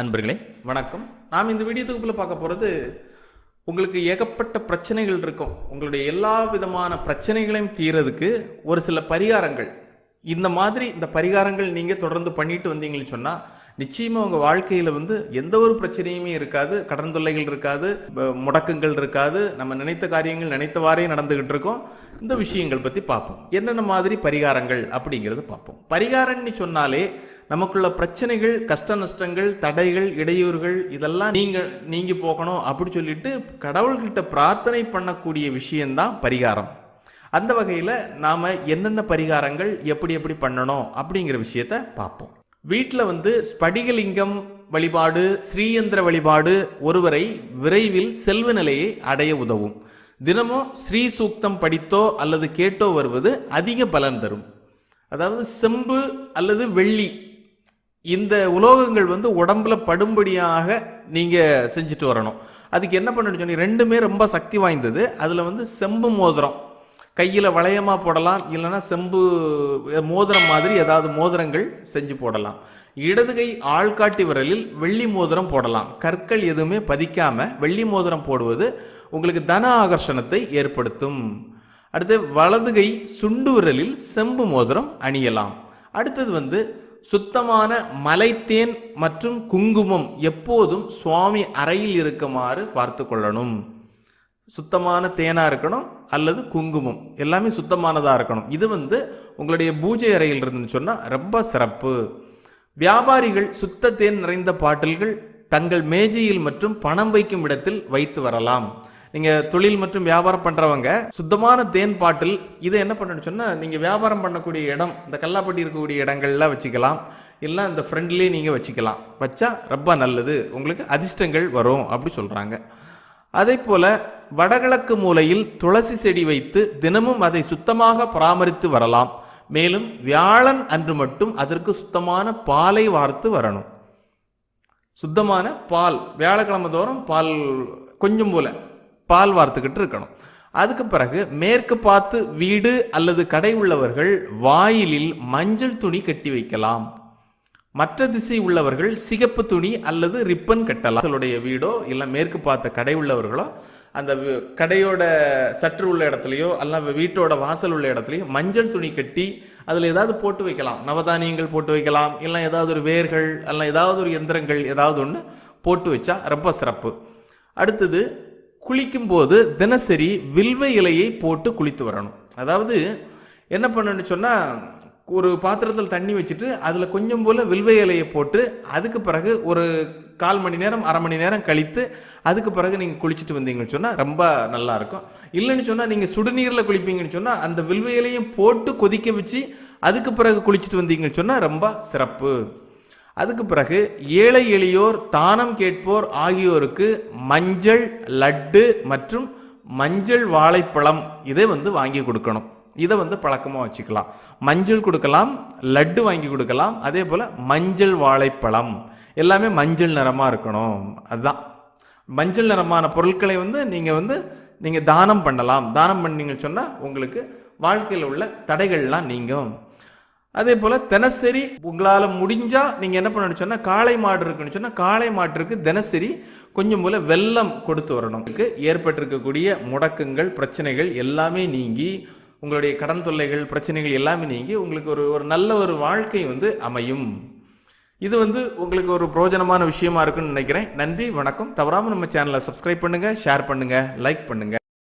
அன்பர்களே வணக்கம். நாம் இந்த வீடியோ தொகுப்பில் பார்க்க போகிறது உங்களுக்கு ஏகப்பட்ட பிரச்சனைகள் இருக்கும். உங்களுடைய எல்லா விதமான பிரச்சனைகளையும் தீரதுக்கு ஒரு சில பரிகாரங்கள். இந்த மாதிரி இந்த பரிகாரங்கள் நீங்கள் தொடர்ந்து பண்ணிட்டு வந்தீங்கன்னு சொன்னால் நிச்சயமாக உங்கள் வாழ்க்கையில் வந்து எந்த ஒரு பிரச்சனையுமே இருக்காது. கடன் தொல்லைகள் இருக்காது முடக்கங்கள் இருக்காது. நம்ம நினைத்த காரியங்கள் நினைத்தவாறே நடந்துக்கிட்டு இருக்கோம். இந்த விஷயங்கள் பற்றி பார்ப்போம். என்னென்ன மாதிரி பரிகாரங்கள் அப்படிங்கிறது பார்ப்போம். பரிகாரம்னு சொன்னாலே நமக்குள்ள பிரச்சனைகள் கஷ்ட நஷ்டங்கள் தடைகள் இடையூறுகள் இதெல்லாம் நீங்க நீங்கி போகணும் அப்படி சொல்லிட்டு கடவுள்கிட்ட பிரார்த்தனை பண்ணக்கூடிய விஷயம்தான் பரிகாரம். அந்த வகையில் நாம் என்னென்ன பரிகாரங்கள் எப்படி எப்படி பண்ணணும் அப்படிங்கிற விஷயத்த பார்ப்போம். வீட்டில் வந்து ஸ்படிகலிங்கம் வழிபாடு ஸ்ரீயந்திர வழிபாடு ஒருவரை விரைவில் செல்வ நிலையை அடைய உதவும். தினமும் ஸ்ரீ சூக்தம் படித்தோ அல்லது கேட்டோ வருவது அதிக பலன் தரும். அதாவது செம்பு அல்லது வெள்ளி இந்த உலோகங்கள் வந்து உடம்புல படும்படியாக நீங்க செஞ்சுட்டு வரணும். அதுக்கு என்ன பண்ணணும் ரெண்டுமே ரொம்ப சக்தி வாய்ந்தது. அதுல வந்து செம்பு மோதிரம். கையில வளையமா போடலாம். இல்லைன்னா செம்பு மோதிரம் மாதிரி ஏதாவது மோதிரங்கள் செஞ்சு போடலாம். இடது கை ஆள்காட்டி விரலில் வெள்ளி மோதிரம் போடலாம். கற்கள் எதுவுமே பதிக்காம வெள்ளி மோதிரம் போடுவது உங்களுக்கு தன ஆகர்ஷணத்தை ஏற்படுத்தும். அடுத்து வலது கை சுண்டு விரலில் செம்பு மோதிரம் அணியலாம். அடுத்தது வந்து சுத்தமான மலைத்தேன் மற்றும் குங்குமம் எப்போதும் சுவாமி அறையில் இருக்குமாறு பார்த்து கொள்ளணும் சுத்தமான தேனாக இருக்கணும் அல்லது குங்குமம். எல்லாமே சுத்தமானதாக இருக்கணும். இது வந்து உங்களுடைய பூஜை அறையில் இருந்துன்னு சொன்னால் ரொம்ப சிறப்பு. வியாபாரிகள் சுத்த தேன் நிறைந்த பாட்டில்கள் தங்கள் மேஜையில் மற்றும் பணம் வைக்கும் இடத்தில் வைத்து வரலாம். நீங்க தொழில் மற்றும் வியாபாரம் பண்றவங்க சுத்தமான தேன் பாட்டில் இதை என்ன பண்ணணும்னு சொன்னா நீங்க வியாபாரம் பண்ணக்கூடிய இடம் இந்த கல்லாப்பட்டி இருக்கக்கூடிய இடங்கள்ல வச்சுக்கலாம். இல்லை இந்த ஃப்ரெண்ட்லேயே நீங்கள் வச்சுக்கலாம். வச்சா ரொம்ப நல்லது. உங்களுக்கு அதிர்ஷ்டங்கள் வரும் அப்படி சொல்கிறாங்க அதே போல் வடகிழக்கு மூலையில் துளசி செடி வைத்து தினமும் அதை சுத்தமாக பராமரித்து வரலாம். மேலும் வியாழன் அன்று மட்டும் அதற்கு சுத்தமான பாலை வார்த்து வரணும். சுத்தமான பால் வியாழக்கிழமை தோறும் பால் கொஞ்சம் போல. பால் வார்த்துக்கிட்டு இருக்கணும். அதுக்கு பிறகு மேற்கு பார்த்து வீடு அல்லது கடை உள்ளவர்கள் வாயிலில் மஞ்சள் துணி கட்டி வைக்கலாம். மற்ற திசை உள்ளவர்கள் சிகப்பு துணி அல்லது ரிப்பன் கட்டலாம். அவர்களுடைய வீடோ இல்லை மேற்கு பார்த்த கடை உள்ளவர்களோ அந்த கடையோட சற்று உள்ள இடத்துலையோ அல்ல வீட்டோட வாசல் உள்ள இடத்துலையோ மஞ்சள் துணி கட்டி அதில் ஏதாவது போட்டு வைக்கலாம். நவதானியங்கள் போட்டு வைக்கலாம். இல்லை ஏதாவது ஒரு வேர்கள் அல்ல ஏதாவது ஒரு எந்திரங்கள் ஏதாவது ஒன்று போட்டு வச்சா ரொம்ப சிறப்பு. அடுத்தது குளிக்கும்போது தினசரி வில்வ இலையை போட்டு குளித்து வரணும். அதாவது என்ன பண்ணணும்னு சொன்னால் ஒரு பாத்திரத்தில் தண்ணி வச்சுட்டு அதில் கொஞ்சம் போல் வில்வ இலையை போட்டு அதுக்கு பிறகு ஒரு கால் மணி நேரம் அரை மணி நேரம் கழித்து அதுக்கு பிறகு நீங்கள் குளிச்சுட்டு வந்தீங்கன்னு சொன்னால் ரொம்ப நல்லாயிருக்கும் இல்லைன்னு சொன்னால் நீங்கள் சுடுநீரில் குளிப்பீங்கன்னு சொன்னால் அந்த வில்வ இலையும் போட்டு கொதிக்க வச்சு அதுக்கு பிறகு குளிச்சுட்டு வந்தீங்கன்னு சொன்னால் ரொம்ப சிறப்பு. அதுக்கு பிறகு ஏழை எளியோர் தானம் கேட்போர் ஆகியோருக்கு மஞ்சள் லட்டு மற்றும் மஞ்சள் வாழைப்பழம் இதை வந்து வாங்கி கொடுக்கணும். இதை வந்து பழக்கமாக வச்சுக்கலாம். மஞ்சள் கொடுக்கலாம் லட்டு வாங்கி கொடுக்கலாம் அதே போல் மஞ்சள் வாழைப்பழம். எல்லாமே மஞ்சள் நிறமாக இருக்கணும். அதுதான். மஞ்சள் நிறமான பொருட்களை வந்து நீங்கள் வந்து நீங்கள் தானம் பண்ணலாம். தானம் பண்ணீங்கன்னு சொன்னால் உங்களுக்கு வாழ்க்கையில் உள்ள தடைகள்லாம் நீங்கும். அதே போல தினசரி உங்களால முடிஞ்சா நீங்க என்ன பண்ணணும்னு சொன்னா காளை மாடு இருக்குன்னு சொன்னா காளை மாட்டிற்கு தினசரி கொஞ்சம் போல வெள்ளம் கொடுத்து வரணும். ஏற்பட்டிருக்கக்கூடிய முடக்கங்கள் பிரச்சனைகள் எல்லாமே நீங்கி உங்களுடைய கடன் தொல்லைகள் பிரச்சனைகள் எல்லாமே நீங்கி உங்களுக்கு ஒரு ஒரு நல்ல ஒரு வாழ்க்கை வந்து அமையும். இது வந்து உங்களுக்கு ஒரு பிரோஜனமான விஷயமா இருக்குன்னு நினைக்கிறேன். நன்றி வணக்கம். தவறாமல் நம்ம சேனலை சப்ஸ்கிரைப் பண்ணுங்க ஷேர் பண்ணுங்க லைக் பண்ணுங்க.